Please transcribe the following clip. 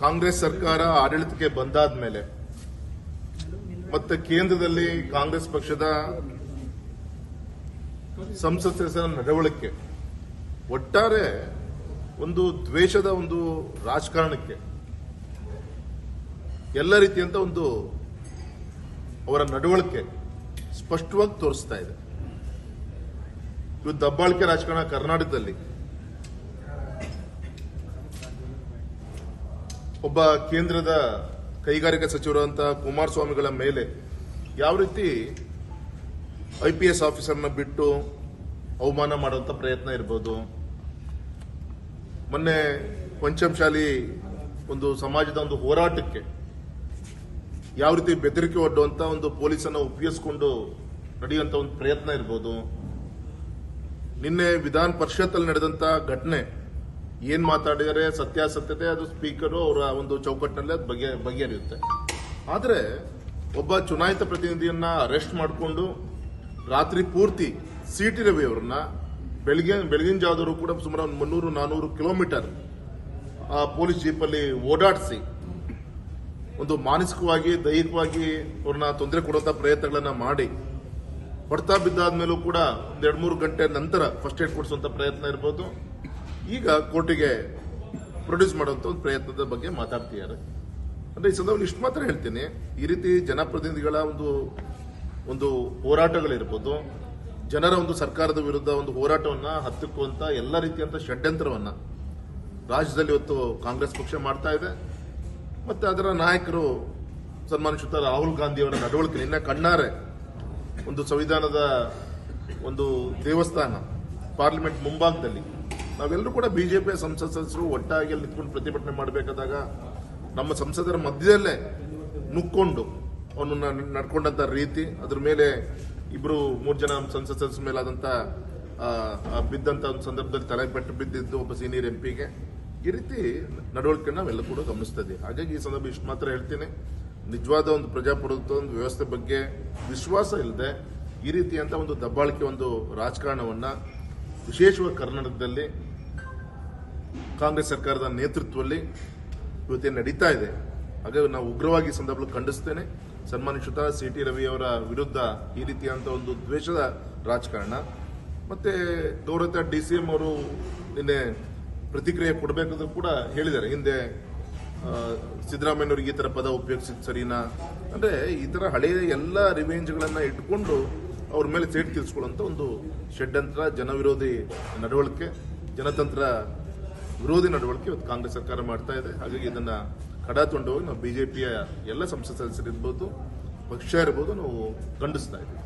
ಕಾಂಗ್ರೆಸ್ ಸರ್ಕಾರ ಆಡಳಿತಕ್ಕೆ ಬಂದಾದ ಮೇಲೆ ಮತ್ತೆ ಕೇಂದ್ರದಲ್ಲಿ ಕಾಂಗ್ರೆಸ್ ಪಕ್ಷದ ಸಂಸತ್ ಸದಸ್ಯರ ನಡವಳಿಕೆ, ಒಟ್ಟಾರೆ ಒಂದು ದ್ವೇಷದ ಒಂದು ರಾಜಕಾರಣಕ್ಕೆ ಎಲ್ಲ ರೀತಿಯಂತ ಒಂದು ಅವರ ನಡವಳಿಕೆ ಸ್ಪಷ್ಟವಾಗಿ ತೋರಿಸ್ತಾ ಇದೆ. ಇವತ್ತು ದಬ್ಬಾಳಿಕೆ ರಾಜಕಾರಣ ಕರ್ನಾಟಕದಲ್ಲಿ. ಒಬ್ಬ ಕೇಂದ್ರದ ಕೈಗಾರಿಕಾ ಸಚಿವರಂತ ಕುಮಾರಸ್ವಾಮಿಗಳ ಮೇಲೆ ಯಾವ ರೀತಿ ಐ ಪಿ ಎಸ್ ಆಫೀಸರ್ನ ಬಿಟ್ಟು ಅವಮಾನ ಮಾಡುವಂತ ಪ್ರಯತ್ನ ಇರ್ಬೋದು. ಮೊನ್ನೆ ಪಂಚಮಶಾಲಿ ಒಂದು ಸಮಾಜದ ಒಂದು ಹೋರಾಟಕ್ಕೆ ಯಾವ ರೀತಿ ಬೆದರಿಕೆ ಒಡ್ಡುವಂತ ಒಂದು ಪೊಲೀಸನ್ನು ಉಪಯೋಗಿಸಿಕೊಂಡು ನಡೆಯುವಂಥ ಒಂದು ಪ್ರಯತ್ನ ಇರ್ಬೋದು. ನಿನ್ನೆ ವಿಧಾನ ಪರಿಷತ್ತಲ್ಲಿ ನಡೆದಂಥ ಘಟನೆ ಏನ್ ಮಾತಾಡಿದರೆ? ಸತ್ಯಾಸತ್ಯತೆ, ಅದು ಸ್ಪೀಕರು ಅವರ ಒಂದು ಚೌಕಟ್ಟಿನಲ್ಲಿ ಅದು ಬಗೆ, ಬಗೆಹರಿಯುತ್ತೆ. ಆದರೆ ಒಬ್ಬ ಚುನಾಯಿತ ಪ್ರತಿನಿಧಿಯನ್ನ ಅರೆಸ್ಟ್ ಮಾಡಿಕೊಂಡು ರಾತ್ರಿ ಪೂರ್ತಿ ಸಿಟಿ ರವಿ ಅವರನ್ನ ಬೆಳಗ್ಗೆ, ಬೆಳಗಿನ ಜಾವದವರು ಕೂಡ ಸುಮಾರು ಒಂದು ಮುನ್ನೂರು, ನಾನೂರು ಕಿಲೋಮೀಟರ್ ಆ ಪೊಲೀಸ್ ಜೀಪಲ್ಲಿ ಓಡಾಡಿಸಿ ಒಂದು ಮಾನಸಿಕವಾಗಿ, ದೈಹಿಕವಾಗಿ ಅವ್ರನ್ನ ತೊಂದರೆ ಕೊಡುವಂತ ಪ್ರಯತ್ನಗಳನ್ನ ಮಾಡಿ ಹೊಡ್ತಾ ಬಿದ್ದಾದ್ಮೇಲೂ ಕೂಡ ಒಂದ್ ಎರಡು ಮೂರು ಗಂಟೆ ನಂತರ ಫಸ್ಟ್ ಏಡ್ ಕೊಡಿಸುವಂತ ಪ್ರಯತ್ನ ಇರ್ಬೋದು. ಈಗ ಕೋರ್ಟಿಗೆ ಪ್ರೊಡ್ಯೂಸ್ ಮಾಡುವಂತ ಒಂದು ಪ್ರಯತ್ನದ ಬಗ್ಗೆ ಮಾತಾಡ್ತಿದ್ದಾರೆ ಅಂದ್ರೆ ಈ ಸಂದರ್ಭದಲ್ಲಿ ಇಷ್ಟು ಮಾತ್ರ ಹೇಳ್ತೀನಿ. ಈ ರೀತಿ ಜನಪ್ರತಿನಿಧಿಗಳ ಒಂದು ಒಂದು ಹೋರಾಟಗಳಿರ್ಬೋದು, ಜನರ ಒಂದು ಸರ್ಕಾರದ ವಿರುದ್ಧ ಒಂದು ಹೋರಾಟವನ್ನ ಹತ್ತಿಕ್ಕುವಂತ ಎಲ್ಲ ರೀತಿಯಂತ ಷಡ್ಯಂತ್ರವನ್ನ ರಾಜ್ಯದಲ್ಲಿ ಇವತ್ತು ಕಾಂಗ್ರೆಸ್ ಪಕ್ಷ ಮಾಡ್ತಾ ಇದೆ. ಮತ್ತೆ ಅದರ ನಾಯಕರು ಸನ್ಮಾನಿಸುತ್ತ ರಾಹುಲ್ ಗಾಂಧಿಯವರ ನಡವಳಿಕೆ, ನಿನ್ನೆ ಕಣ್ಣಾರೆ ಒಂದು ಸಂವಿಧಾನದ ಒಂದು ದೇವಸ್ಥಾನ, ಪಾರ್ಲಿಮೆಂಟ್ ಮುಂಭಾಗದಲ್ಲಿ. ನಾವೆಲ್ಲರೂ ಕೂಡ ಬಿಜೆಪಿ ಸಂಸದ ಸದಸ್ಯರು ಒಟ್ಟಾಗಿ ಅಲ್ಲಿ ನಿಂತ್ಕೊಂಡು ಪ್ರತಿಭಟನೆ ಮಾಡಬೇಕಾದಾಗ ನಮ್ಮ ಸಂಸದರ ಮಧ್ಯದಲ್ಲೇ ನುಕ್ಕೊಂಡು ಅವನು ನಡ್ಕೊಂಡಂತ ರೀತಿ ಅದ್ರ ಮೇಲೆ ಇಬ್ಬರು ಮೂರು ಜನ ಸಂಸದ ಸದಸ್ಯರ ಮೇಲೆ ಆದಂತ ಆ, ಆ ಬಿದ್ದಂತ ಒಂದು ಸಂದರ್ಭದಲ್ಲಿ ತಲೆ ಪೆಟ್ಟು ಬಿದ್ದಿದ್ದು ಒಬ್ಬ ಸೀನಿಯರ್ ಎಂಪಿಗೆ. ಈ ರೀತಿ ನಡವಳಿಕೆ ನಾವೆಲ್ಲ ಕೂಡ ಗಮನಿಸ್ತಾ ಹಾಗಾಗಿ ಈ ಸಂದರ್ಭ ಇಷ್ಟು ಮಾತ್ರ ಹೇಳ್ತೀನಿ. ನಿಜವಾದ ಒಂದು ಪ್ರಜಾಪ್ರಭುತ್ವ ಒಂದು ವ್ಯವಸ್ಥೆ ಬಗ್ಗೆ ವಿಶ್ವಾಸ ಇಲ್ಲದೆ ಈ ರೀತಿಯಂತ ಒಂದು ದಬ್ಬಾಳಿಕೆ ಒಂದು ರಾಜಕಾರಣವನ್ನ ವಿಶೇಷವಾಗಿ ಕರ್ನಾಟಕದಲ್ಲಿ ಕಾಂಗ್ರೆಸ್ ಸರ್ಕಾರದ ನೇತೃತ್ವದಲ್ಲಿ ಇವತ್ತೇನು ನಡೀತಾ ಇದೆ. ಹಾಗಾಗಿ ನಾವು ಉಗ್ರವಾಗಿ ಸಂದರ್ಭದಲ್ಲಿ ಖಂಡಿಸ್ತೇನೆ. ಸನ್ಮಾನಿಸುತ್ತ ಸಿ ಟಿ ರವಿ ಅವರ ವಿರುದ್ಧ ಈ ರೀತಿಯಾದಂಥ ಒಂದು ದ್ವೇಷದ ರಾಜಕಾರಣ. ಮತ್ತೆ ಗೌರವ ಡಿ ಸಿ ಎಂ ಅವರು ನಿನ್ನೆ ಪ್ರತಿಕ್ರಿಯೆ ಕೊಡಬೇಕಂತ ಕೂಡ ಹೇಳಿದ್ದಾರೆ. ಹಿಂದೆ ಸಿದ್ದರಾಮಯ್ಯವ್ರಿಗೆ ಈ ಥರ ಪದ ಉಪಯೋಗಿಸಿದ್ ಸರಿನಾ? ಅಂದರೆ ಈ ಥರ ಹಳೆಯ ಎಲ್ಲ ರಿವೇಂಜ್ಗಳನ್ನು ಇಟ್ಕೊಂಡು ಅವ್ರ ಮೇಲೆ ಸೇಟ್ ತೀರಿಸ್ಕೊಳ್ಳುವಂತ ಒಂದು ಷಡ್ಯಂತ್ರ, ಜನವಿರೋಧಿ ನಡವಳಿಕೆ, ಜನತಂತ್ರ ವಿರೋಧಿ ನಡವಳಿಕೆ ಇವತ್ತು ಕಾಂಗ್ರೆಸ್ ಸರ್ಕಾರ ಮಾಡ್ತಾ ಇದೆ. ಹಾಗಾಗಿ ಇದನ್ನ ಕಡಾತೊಂಡೋಗಿ ನಾವು ಬಿಜೆಪಿಯ ಎಲ್ಲ ಸಂಸತ್ ಸದಸ್ಯರಿರ್ಬೋದು, ಪಕ್ಷ ಇರ್ಬೋದು ನಾವು ಖಂಡಿಸ್ತಾ ಇದ್ದೀವಿ.